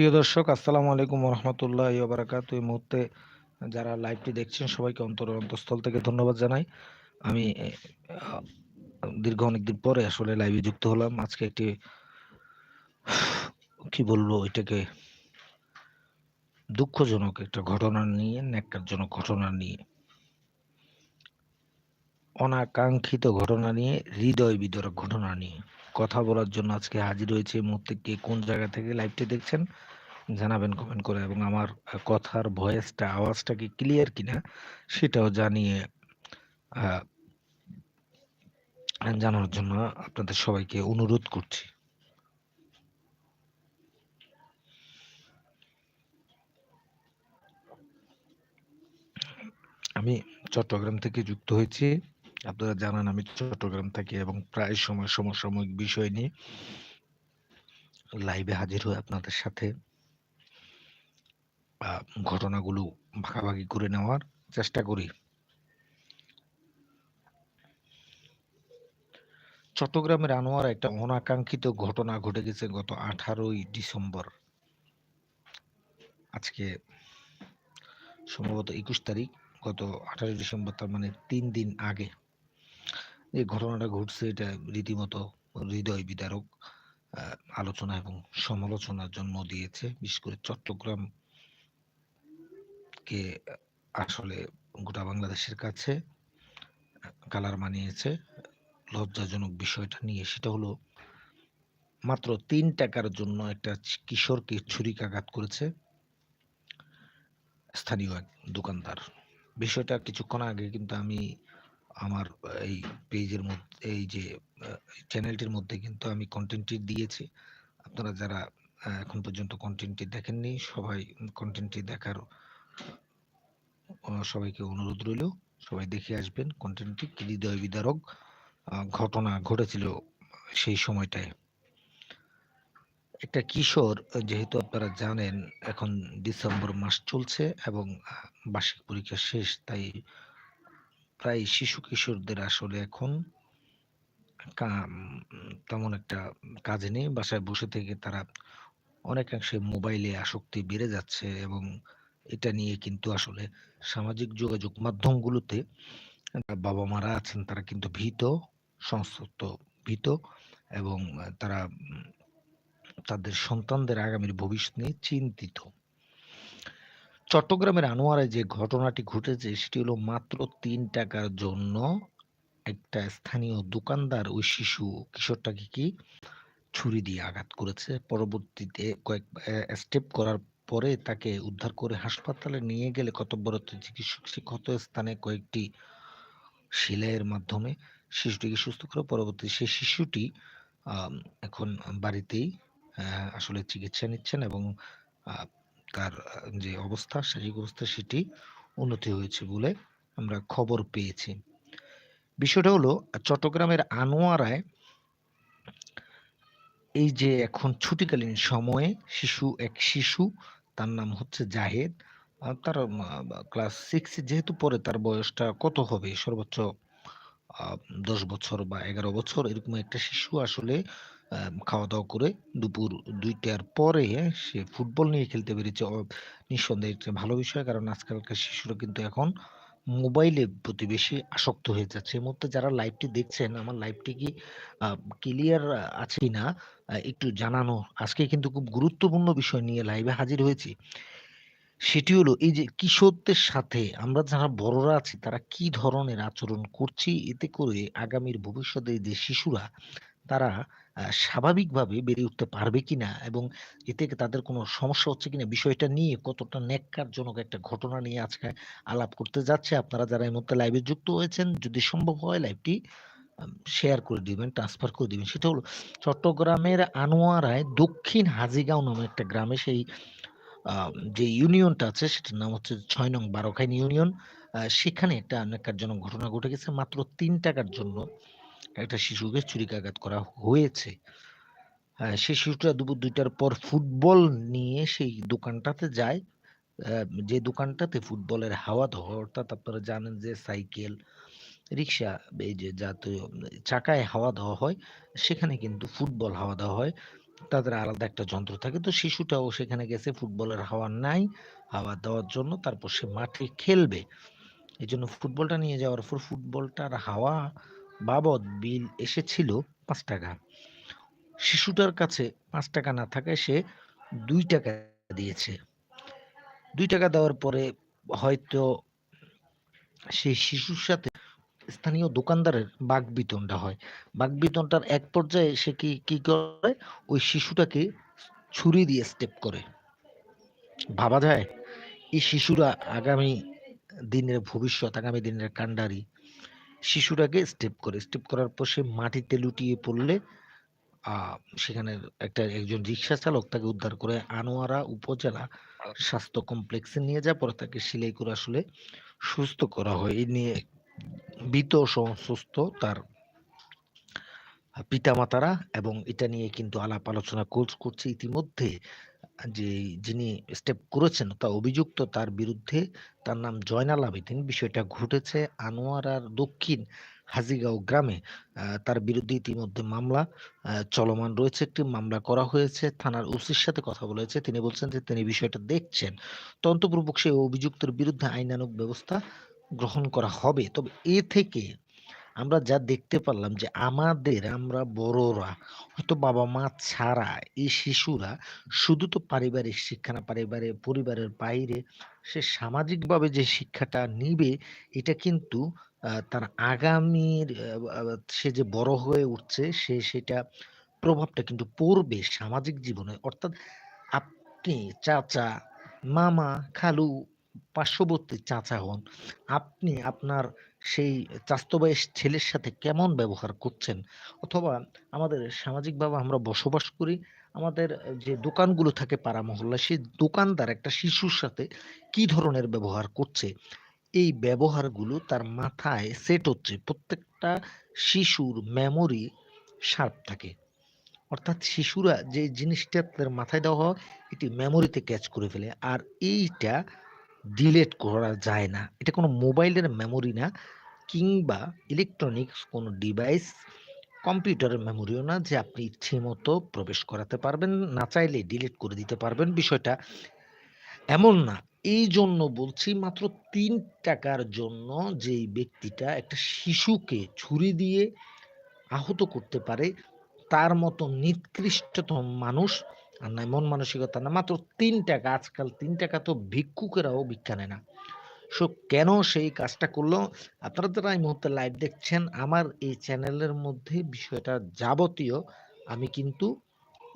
প্রিয় দর্শক, আসসালামু আলাইকুম রহমতুল্লাহ বারাকাত এই মুহূর্তে যারা লাইভটি দেখছেন, সবাইকে অন্তর অন্তঃস্থল থেকে ধন্যবাদ জানাই। আমি দীর্ঘ অনেকদিন পরে আসলে লাইভে যুক্ত হলাম। আজকে একটি, কি বলব, এটাকে দুঃখজনক একটা ঘটনা নিয়ে, ন্যাক্কারজনক ঘটনা নিয়ে, অনাকাঙ্ক্ষিত ঘটনা নিয়ে, হৃদয় বিদরক ঘটনা নিয়ে। কথা বলার জন্য আজকে হাজির হয়েছে মুহূর্তে কে কোন জায়গা থেকে লাইভটি দেখছেন জানাবেন কমেন্ট করে। এবং আমার কথার ভয়েসটা আওয়াজটা কি ক্লিয়ার কিনা সেটাও জানিয়ে আহ, জানানোর জন্য আপনাদের সবাইকে অনুরোধ করছি। আমি চট্টগ্রাম থেকে যুক্ত হয়েছি। আপনারা জানেন আমি চট্টগ্রাম থাকি এবং প্রায় সময় সমসাময়িক বিষয় নিয়ে লাইভে হাজির হয়ে আপনাদের সাথে। ঘটনাগুলো ভাগাভাগি করে নেওয়ার চেষ্টা করি। চট্টগ্রামের আনোয়ার একটা অনাকাঙ্ক্ষিত ঘটনা ঘটে গেছে গত আঠারোই ডিসেম্বর। আজকে সম্ভবত একুশ তারিখ, গত আঠারোই ডিসেম্বর, তার মানে তিন দিন আগে। যে ঘটনাটা ঘটছে, এটা রীতিমতো হৃদয় বিদারক আলোচনা এবং সমালোচনার জন্ম দিয়েছে। বিশেষ করে চট্টগ্রাম কে আসলে গোটা বাংলাদেশের কাছে কালার মানিয়েছে। লজ্জাজনক বিষয়টা নিয়ে সেটা হলো, মাত্র তিন টাকার জন্য একটা কিশোরকে ছুরিকাঘাত করেছে স্থানীয় এক দোকানদার। বিষয়টা কিছুক্ষণ আগে কিন্তু আমি আমার এই পেজের মধ্যে, এই যে চ্যানেলটির মধ্যে কিন্তু আমি কন্টেন্টটি দিয়েছি। আপনারা যারা এখন পর্যন্ত কন্টেন্টটি দেখেননি, সবাই কন্টেন্টটি দেখার সবাইকে অনুরোধ রইল। সবাই দেখে আসবেন কন্টেন্টটি হৃদয় বিদারক ঘটনা ঘটেছিল সেই সময়টায়। একটা কিশোর, যেহেতু আপনারা জানেন, এখন ডিসেম্বর মাস চলছে এবং বার্ষিক পরীক্ষা শেষ, তাই প্রায় শিশু কিশোরদের আসলে এখন তেমন একটা কাজ নেই। বাসায় বসে থেকে তারা অনেকাংশে মোবাইলে আসক্তি বেড়ে যাচ্ছে এবং এটা নিয়ে কিন্তু আসলে সামাজিক যোগাযোগ মাধ্যমগুলোতে বাবা মারা আছেন, তারা কিন্তু ভীত সংস্কৃত ভীত এবং তারা তাদের সন্তানদের আগামীর ভবিষ্যৎ নিয়ে চিন্তিত। চট্টগ্রামের আনোয়ারায় যে ঘটনাটি ঘটেছে, সেটি হলো মাত্র তিন টাকার জন্য একটা স্থানীয় দোকানদার ওই শিশু কিশোরটাকে কি ছুরি দিয়ে আঘাত করেছে। পরবর্তীতে কয়েক স্টেপ করার পরে তাকে উদ্ধার করে হাসপাতালে নিয়ে গেলে কর্তব্যরত চিকিৎসক সে ক্ষত স্থানে কয়েকটি সেলাইয়ের মাধ্যমে শিশুটিকে সুস্থ করে পরবর্তী সেই শিশুটি এখন বাড়িতেই আসলে চিকিৎসা নিচ্ছেন এবং তার যে অবস্থা, শারীরিক অবস্থা সেটি উন্নতি হয়েছে বলে আমরা খবর পেয়েছি। বিষয়টা হলো, চট্টগ্রামের আনোয়ারায় এই যে এখন ছুটিকালীন সময়ে শিশু, এক শিশু, তার নাম হচ্ছে জাহেদ তার ক্লাস সিক্স যেহেতু পরে তার বয়সটা কত হবে? সর্বোচ্চ দশ বছর বা এগারো বছর, এরকম একটা শিশু আসলে খাওয়া দাওয়া করে দুপুর দুইটার পরে সে ফুটবল নিয়ে খেলতে পেরেছে নিঃসন্দেহে একটা ভালো বিষয় কারণ আজকালকার শিশুরা কিন্তু এখন মোবাইলে প্রতি বেশি আসক্ত হয়ে যাচ্ছে। এই মুহূর্তে যারা লাইভটি দেখছেন, আমার লাইভটি কি ক্লিয়ার আছে না একটু জানানো আজকে কিন্তু খুব গুরুত্বপূর্ণ বিষয় নিয়ে লাইভে হাজির হয়েছি। সেটি হলো এই যে কিশোরদের সাথে আমরা যারা বড়রা আছি, তারা কি ধরনের আচরণ করছি? এতে করে আগামীর ভবিষ্যতে যে শিশুরা, তারা স্বাভাবিকভাবে বেড়ে উঠতে পারবে কিনা এবং এতে তাদের কোনো সমস্যা হচ্ছে কিনা বিষয়টা নিয়ে কতটা ন্যাক্কারজনক একটা ঘটনা নিয়ে আজকে আলাপ করতে যাচ্ছে আপনারা যারা এই মুহূর্তে লাইভে যুক্ত হয়েছেন, যদি সম্ভব হয় লাইভটি শেয়ার করে দিবেন ট্রান্সফার করে দিবেন। সেটা হলো চট্টগ্রামের আনোয়ারায় দক্ষিণ হাজিগাঁও নামে একটা গ্রামে সেই যে ইউনিয়নটা আছে সেটার নাম হচ্ছে ছয় নং বারোখাইন ইউনিয়ন। সেখানে একটা ন্যাক্কারজনক ঘটনা ঘটে গেছে মাত্র তিন টাকার জন্য। একটা শিশুকে ছুরিকাঘাত করা হয়েছে সেই শিশুটা দুপুর দুইটার পর ফুটবল নিয়ে সেই দোকানটাতে যায় যে দোকানটাতে ফুটবলের হাওয়া দেওয়া অর্থাৎ আপনারা জানেন যে সাইকেল রিক্সা এই যে জাতীয় চাকায় হাওয়া দেওয়া হয় সেখানে কিন্তু ফুটবল হাওয়া দেওয়া হয় তাদের আলাদা একটা যন্ত্র থাকে। তো শিশুটাও সেখানে গেছে ফুটবলের হাওয়া নাই, হাওয়া দেওয়ার জন্য। তারপর সে মাঠে খেলবে। এই জন্য ফুটবলটা নিয়ে যাওয়ার পর ফুটবলটার হাওয়া বাবদ বিল এসেছিল পাঁচ টাকা শিশুটার কাছে পাঁচ টাকা না থাকায় সে দুই টাকা দিয়েছে। দুই টাকা দেওয়ার পরে হয়তো সেই শিশুর সাথে স্থানীয় দোকানদারের বাকবিতণ্ডা হয়। বাকবিতণ্ডার এক পর্যায়ে সে কি, কি করে? ওই শিশুটাকে ছুরি দিয়ে স্টেপ করে। ভাবা যায়? এই শিশুরা আগামী দিনের ভবিষ্যৎ, আগামী দিনের কান্ডারি। শিশুটাকে স্টেপ করে। স্টেপ করার পর সে মাটিতে লুটিয়ে পড়লে আ সেখানের একটা একজন রিক্সা চালক তাকে উদ্ধার করে আনোয়ারা উপজেলা স্বাস্থ্য কমপ্লেক্সে নিয়ে যাওয়ার পরে তাকে সেলাই করে আসলে সুস্থ করা হয়। এই নিয়ে ভীত সন্ত্রস্ত তার পিতামাতারা এবং এটা নিয়ে কিন্তু আলাপ আলোচনা করছে ইতিমধ্যে যে যিনি স্টেপ করেছেন, তা অভিযুক্ত তার বিরুদ্ধে তার নাম জয়নাল আবেদিন বিষয়টা ঘটেছে আনোয়ারার দক্ষিণ হাজীগাঁও গ্রামে। তার বিরুদ্ধে ইতিমধ্যে মামলা চলমান রয়েছে। একটি মামলা করা হয়েছে। থানার ওসির সাথে কথা বলেছে। তিনি বলছেন যে তিনি বিষয়টা দেখছেন। তদন্তপূর্বক সেই অভিযুক্তের বিরুদ্ধে আইনানুগ ব্যবস্থা গ্রহণ করা হবে। তবে এ থেকে আমরা যা দেখতে পারলাম যে আমাদের আমরা বড়রা হয়তো বাবা-মা ছাড়া এই শিশুরা শুধু তো পারিবারিক শিক্ষা না পারিবারে পরিবারের বাইরে সে সামাজিকভাবে যে শিক্ষাটা নিবে এটা কিন্তু তার আগামীর সে যে বড় হয়ে উঠছে সে সেটা প্রভাবটা কিন্তু পড়বে সামাজিক জীবনে। অর্থাৎ আপনি চাচা, মামা, খালু, পার্শ্ববর্তী চাচা হন। আপনি আপনার সেই ভাইয়ের ছেলের সাথে কেমন ব্যবহার করছেন? অথবা আমাদের সামাজিকভাবে আমরা বসবাস করি। আমাদের যে দোকানগুলো থাকে পাড়া মহল্লায়, সেই দোকানদার একটা শিশুর সাথে কি ধরনের ব্যবহার করছে? এই ব্যবহারগুলো তার মাথায় সেট হচ্ছে। প্রত্যেকটা শিশুর মেমোরি শার্প থাকে। অর্থাৎ শিশুরা যে জিনিসটা তাদের মাথায় দেওয়া হয়, এটি মেমোরিতে ক্যাচ করে ফেলে। আর এইটা ডিলিট করা যায় না। এটা কোনো মোবাইলের মেমোরি না কিংবা ইলেকট্রনিক্স কোনো ডিভাইস, কম্পিউটারের মেমোরিও না যে আপনি ইচ্ছেমতো প্রবেশ করাতে পারবেন। না চাইলে ডিলিট করে দিতে পারবেন। বিষয়টা এমন না। এই জন্য বলছি মাত্র তিন টাকার জন্য যেই ব্যক্তিটা একটা শিশুকে ছুরি দিয়ে আহত করতে পারে, তার মতো নিকৃষ্টতম মানুষ আর নাই মন মানসিকতা না। মাত্র তিন টাকা আজকাল তিন টাকা তো ভিক্ষুকেরাও ভিক্ষা নেয় না। সো কেন সেই কাজটা করল আপনারা যারা এই মুহূর্তে লাইভ দেখছেন আমার এই চ্যানেলের মধ্যে বিষয়টা যাবতীয় আমি কিন্তু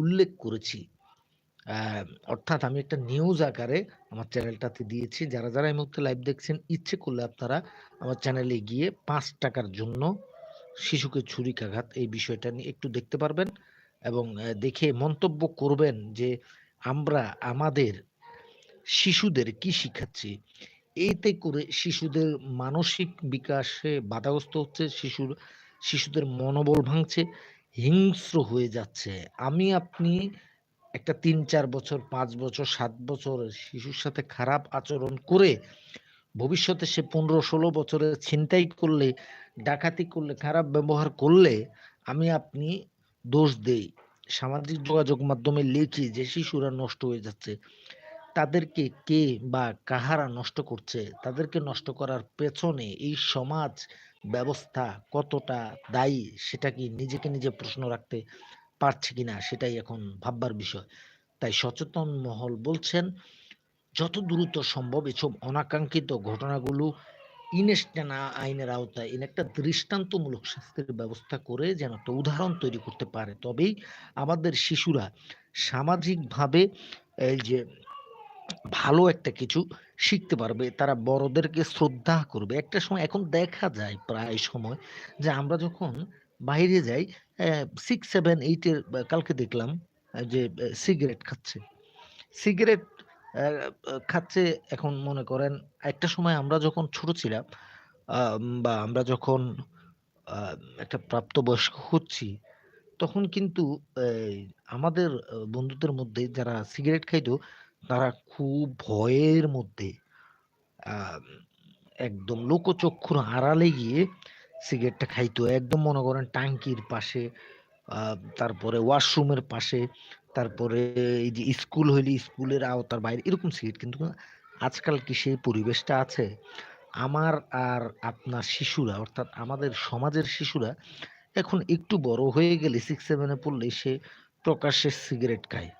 উল্লেখ করেছি। অর্থাৎ আমি একটা নিউজ আকারে আমার চ্যানেলটাতে দিয়েছি। যারা, যারা এই মুহূর্তে লাইভ দেখছেন ইচ্ছে করলে আপনারা আমার চ্যানেলে গিয়ে পাঁচ টাকার জন্য শিশুকে ছুরিকাঘাত এই বিষয়টা নিয়ে একটু দেখতে পারবেন এবং দেখে মন্তব্য করবেন যে আমরা আমাদের শিশুদের কি শিখাচ্ছি? এতে করে শিশুদের মানসিক বিকাশে বাধাগ্রস্ত হচ্ছে, শিশুর শিশুদের মনোবল ভাঙছে, হিংস্র হয়ে যাচ্ছে। আমি আপনি একটা ৩-৪ বছর, পাঁচ বছর, সাত বছর শিশুর সাথে খারাপ আচরণ করে ভবিষ্যতে সে ১৫-১৬ বছরে ছিনতাই করলে, ডাকাতি করলে, খারাপ ব্যবহার করলে আমি আপনি দোষ দেই। সামাজিক যোগাযোগ মাধ্যমে লিখি যে শিশুরা নষ্ট হয়ে যাচ্ছে। তাদেরকে কে বা কাহারা নষ্ট করছে? তাদেরকে নষ্ট করার পেছনে এই সমাজ ব্যবস্থা কতটা দায়ী সেটা কি নিজেকে নিজে প্রশ্ন রাখতে পারছে কিনা সেটাই এখন ভাববার বিষয়। তাই সচেতন মহল বলছেন, যত দ্রুত সম্ভব এসব অনাকাঙ্ক্ষিত ঘটনাগুলো ইনস্ট্যান্ট আ আইনের আওতায় এনে একটা দৃষ্টান্তমূলক শাস্তির ব্যবস্থা করে যেন একটা উদাহরণ তৈরি করতে পারে। তবেই আমাদের শিশুরা সামাজিকভাবে এই যে ভালো একটা কিছু শিখতে পারবে। তারা বড়দেরকে শ্রদ্ধা করবে। একটা সময় এখন দেখা যায় প্রায় সময় যে আমরা যখন বাইরে যাই অ্যা 6, 7, 8 এর বা কালকে দেখলাম যে সিগারেট খাচ্ছে। সিগারেট খাচ্ছে এখন মনে করেন একটা সময় আমরা যখন ছোট ছিলাম বা আমরা যখন একটা প্রাপ্তবয়স্ক হচ্ছি, তখন কিন্তু আমাদের বন্ধুদের মধ্যে যারা সিগারেট খাইতো তারা খুব ভয়ের মধ্যে একদম লোকচক্ষুর আড়ালে গিয়ে সিগারেটটা খাইতো। একদম মনে করেন টাঙ্কির পাশে তারপরে ওয়াশরুমের পাশে, তারপরে এই যে স্কুল হইলে স্কুলের আওতার বাইরে এরকম সিগারেট কিন্তু আজকাল কি সেই পরিবেশটা আছে? আমার আর আপনার শিশুরা, অর্থাৎ আমাদের সমাজের শিশুরা এখন একটু বড় হয়ে গেলে 6-7 এ পড়লেই সে প্রকাশ্যে সিগারেট খায়।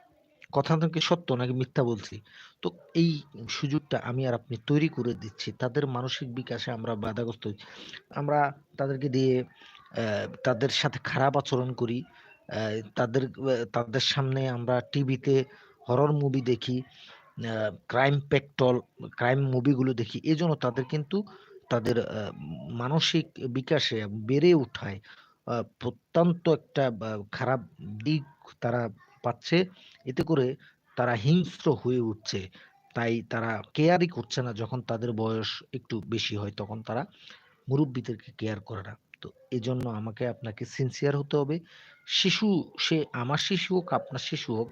কথাটা কি সত্য নাকি মিথ্যা বলছি? তো এই সুযোগটা আমি আর আপনি তৈরি করে দিচ্ছি। তাদের মানসিক বিকাশে আমরা বাধাগ্রস্ত। আমরা তাদেরকে দিয়ে তাদের সাথে খারাপ আচরণ করি। তাদের তাদের সামনে আমরা টিভিতে হরর মুভি দেখি, ক্রাইম পেট্রোল, ক্রাইম মুভিগুলো দেখি। এজন্য তাদের কিন্তু তাদের মানসিক বিকাশে বেড়ে উঠায় আ প্রত্যন্ত একটা খারাপ দিক তারা পাচ্ছে। এতে করে তারা হিংস্র হয়ে উঠছে। তাই তারা কেয়ারই করছে না যখন তাদের বয়স একটু বেশি হয় তখন তারা মুরুব্বিদেরকে কেয়ার করে না। তো এজন্য আমাকে আপনাকে সিনসিয়ার হতে হবে। শিশু সে আমার শিশু হোক, আপনার শিশু হোক,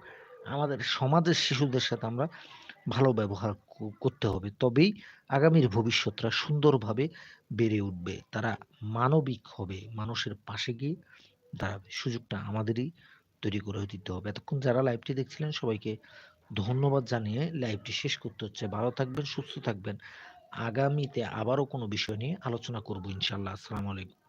আমাদের সমাজের শিশুদের সাথে আমরা ভালো ব্যবহার করতে হবে। তবেই আগামীর ভবিষ্যৎরা সুন্দরভাবে বেড়ে উঠবে। তারা মানবিক হবে, মানুষের পাশে গিয়ে দাঁড়াবে। সুযোগটা আমাদেরই তৈরি করে দিতে হবে। এতক্ষণ যারা লাইভটি দেখছিলেন সবাইকে ধন্যবাদ জানিয়ে লাইভটি শেষ করতে হচ্ছে। ভালো থাকবেন, সুস্থ থাকবেন। আগামীতে আবারও কোনো বিষয় নিয়ে আলোচনা করব ইনশাআল্লাহ। আসসালামু আলাইকুম।